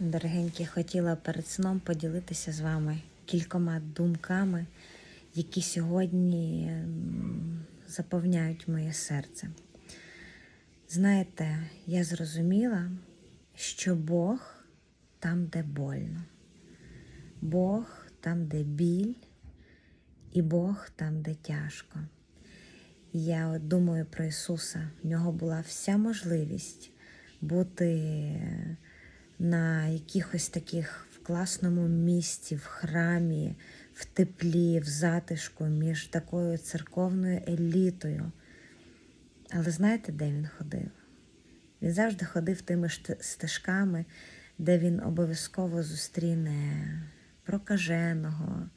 Дорогенькі, хотіла перед сном поділитися з вами кількома думками, які сьогодні заповняють моє серце. Знаєте, я зрозуміла, що Бог там, де больно, Бог там, де біль, і Бог там, де тяжко. Я думаю про Ісуса. В нього була вся можливість бути на якихось таких в класному місці, в храмі, в теплі, в затишку між такою церковною елітою. Але знаєте, де він ходив? Він завжди ходив тими стежками, де він обов'язково зустріне прокаженого,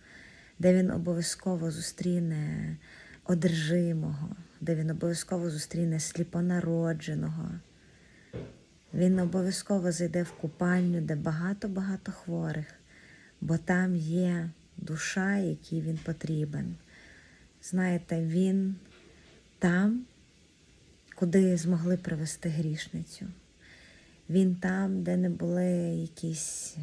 де він обов'язково зустріне одержимого, де він обов'язково зустріне сліпонародженого. Він обов'язково зайде в купальню, де багато-багато хворих, бо там є душа, якій він потрібен. Знаєте, він там, куди змогли привести грішницю. Він там, де не були якісь,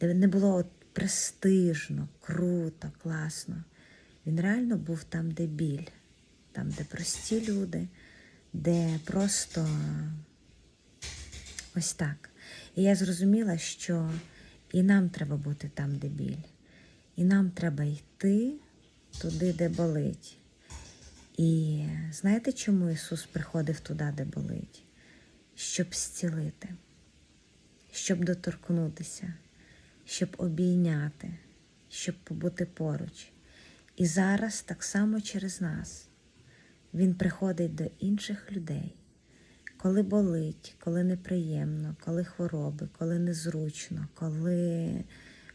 де не було от престижно, круто, класно. Він реально був там, де біль, там, де прості люди, де просто ось так. І я зрозуміла, що і нам треба бути там, де біль, і нам треба йти туди, де болить. І знаєте, чому Ісус приходив туди, де болить? Щоб зцілити, щоб доторкнутися, щоб обійняти, щоб побути поруч. І зараз так само через нас Він приходить до інших людей, коли болить, коли неприємно, коли хвороби, коли незручно, коли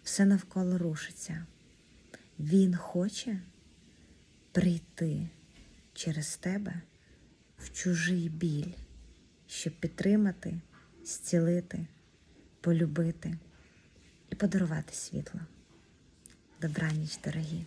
все навколо рушиться. Він хоче прийти через тебе в чужий біль, щоб підтримати, зцілити, полюбити і подарувати світло. Добраніч, дорогі!